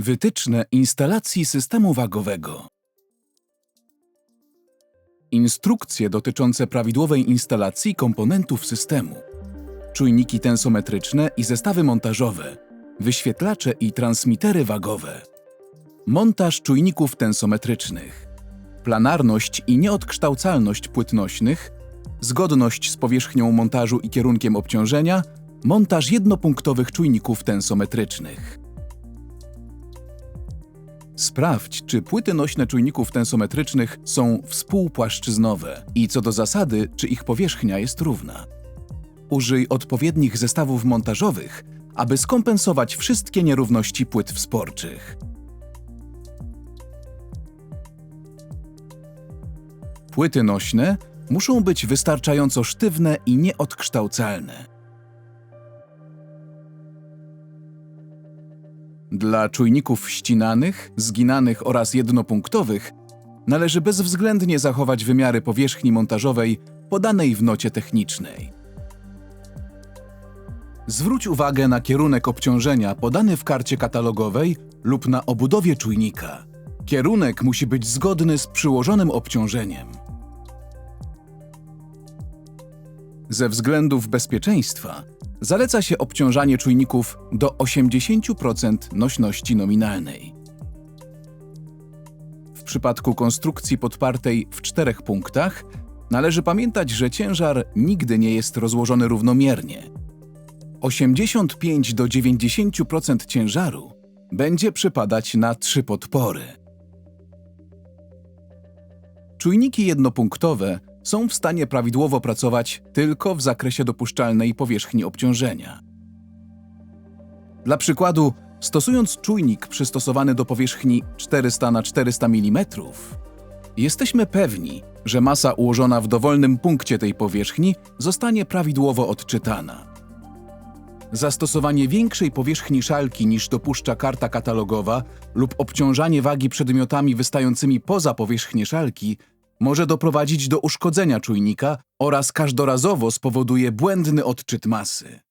Wytyczne instalacji systemu wagowego. Instrukcje dotyczące prawidłowej instalacji komponentów systemu. Czujniki tensometryczne i zestawy montażowe. Wyświetlacze i transmitery wagowe. Montaż czujników tensometrycznych. Planarność i nieodkształcalność płyt nośnych. Zgodność z powierzchnią montażu i kierunkiem obciążenia. Montaż jednopunktowych czujników tensometrycznych. Sprawdź, czy płyty nośne czujników tensometrycznych są współpłaszczyznowe i co do zasady, czy ich powierzchnia jest równa. Użyj odpowiednich zestawów montażowych, aby skompensować wszystkie nierówności płyt wsporczych. Płyty nośne muszą być wystarczająco sztywne i nieodkształcalne. Dla czujników ścinanych, zginanych oraz jednopunktowych należy bezwzględnie zachować wymiary powierzchni montażowej podanej w nocie technicznej. Zwróć uwagę na kierunek obciążenia podany w karcie katalogowej lub na obudowie czujnika. Kierunek musi być zgodny z przyłożonym obciążeniem. Ze względów bezpieczeństwa zaleca się obciążanie czujników do 80% nośności nominalnej. W przypadku konstrukcji podpartej w czterech punktach należy pamiętać, że ciężar nigdy nie jest rozłożony równomiernie. 85 do 90% ciężaru będzie przypadać na trzy podpory. Czujniki jednopunktowe są w stanie prawidłowo pracować tylko w zakresie dopuszczalnej powierzchni obciążenia. Dla przykładu, stosując czujnik przystosowany do powierzchni 400 na 400 mm, jesteśmy pewni, że masa ułożona w dowolnym punkcie tej powierzchni zostanie prawidłowo odczytana. Zastosowanie większej powierzchni szalki niż dopuszcza karta katalogowa lub obciążanie wagi przedmiotami wystającymi poza powierzchnię szalki może doprowadzić do uszkodzenia czujnika oraz każdorazowo spowoduje błędny odczyt masy.